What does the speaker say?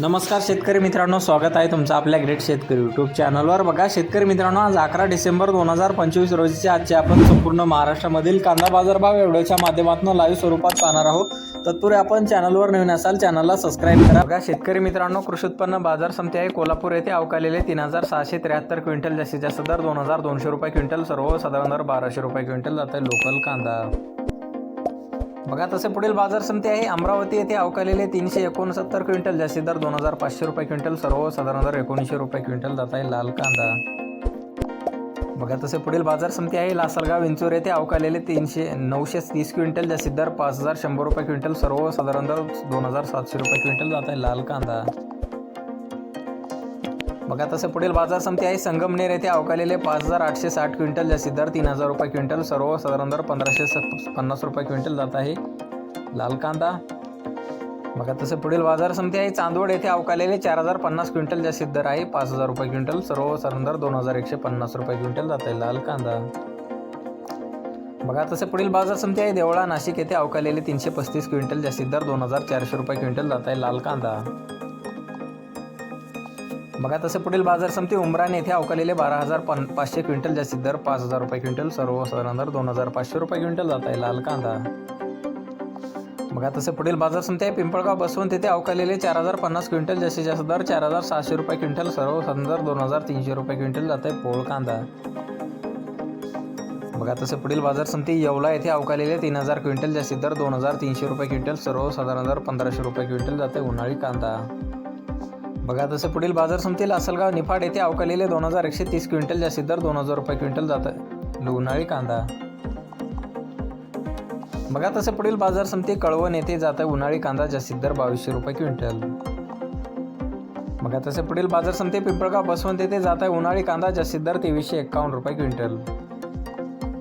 नमस्कार शेतकरी मित्रांनो स्वागत आहे तुमचं आपल्या ग्रेट शेतकरी यूट्यूब चॅनलवर बघा शेतकरी मित्रांनो आज अकरा डिसेंबर दोन हजार पंचवीस रोजीचे आजचे आपण संपूर्ण महाराष्ट्रामधील कांदा बाजारभाव एवढ्याच्या माध्यमातून लाईव्ह स्वरूपात पाहणार आहोत. तत्पूर्वी आपण चॅनलवर नवीन असाल चॅनलला सबस्क्राईब करा. बघा शेतकरी मित्रांनो कृषी उत्पन्न बाजार समिती आहे. कोल्हापूर येथे अवकालेले तीन हजार सहाशे त्र्याहत्तर क्विंटल जास्तीत जास्त दर दोन हजार दोनशे रुपये क्विंटल सर्वसाधारण दर बाराशे रुपये क्विंटल जात आहे लोकल कांदा. बघा तसे पुढील बाजार समिती आहे. अमरावती येथे अवकालेले तीनशे एकोणसत्तर क्विंटल. जास्ती दर दोन हजार पाचशे रुपये क्विंटल. सर्वसाधारण दर एकोणीसशे रुपये क्विंटल. जात आहे लाल कांदा. बघा तसे पुढील बाजार समिती आहे. लासलगाव विंचूर येथे अवकालेले तीनशे नऊशे तीस क्विंटल. जास्तीत दर पाच हजार शंभर रुपये क्विंटल. सर्वसाधारण दर दोन हजार सातशे रुपये क्विंटल. जात आहे लाल कांदा. बघा तसं पुढील बाजार समिती आहे. संगमनेर येथे अवकालेले पाच हजार आठशे साठ क्विंटल जास्तीत दर तीन हजार रुपये क्विंटल. सर्वसाधारण दर पंधराशे सत्त पन्नास रुपये क्विंटल जात आहे. लाल कांदा. बघा तसं पुढील बाजार समिती आहे. चांदवड येथे अवकालेले चार हजार पन्नास क्विंटल जास्तीत दर आहे. पाच हजार रुपये क्विंटल. सर्वसाधारण दर दोन हजार एकशे पन्नास रुपये क्विंटल जात आहे. लाल कांदा. बघा तसे पुढील बाजार समिती आहे. देवळा नाशिक येथे अवकालेले तीनशे पस्तीस क्विंटल जास्तीत दर दोन हजार चारशे रुपये क्विंटल जात आहे. लाल कांदा. बघा तसे पुढील बाजार समिती उमरान येथे अवकालेले बारा हजार पन पाचशे क्विंटल जास्तीत दर पाच हजार रुपये क्विंटल सर्वसाधारण दर दोन हजार पाचशे रुपये क्विंटल जात आहे लाल कांदा. बघा तसे पुढील बाजार समिती आहे पिंपळगाव बसवून तेथे अवकालेले चार हजार पन्नास क्विंटल जास्तीत जास्त दर चार हजार सहाशे रुपये क्विंटल सर्वसाधारण दर दोन हजार तीनशे रुपये क्विंटल जात आहे पोळ कांदा. बघा तसे पुढील बाजार समिती येवला येथे अवकालेले तीन हजार क्विंटल जास्तीत दर दोन हजार तीनशे रुपये क्विंटल सर्वसाधारण दर पंधराशे रुपये क्विंटल जाते उन्हाळी कांदा. बघा तसे पुढील बाजार समिती लासलगाव निफाड येथे अवकालेले दोन हजार एकशे तीस क्विंटल जास्तीत दर दोन हजार रुपये क्विंटल जात आहे. उन्हाळी कांदा. बघा तसे पुढील बाजार समिती कळवण येथे जात आहे उन्हाळी कांदा जास्तीत दर बावीसशे रुपये क्विंटल. बघा तसे पुढील बाजार समिती पिंपळगाव बसवंत येथे जात आहे उन्हाळी कांदा जास्तीत दर तेवीसशे एक्कावन्न रुपये क्विंटल.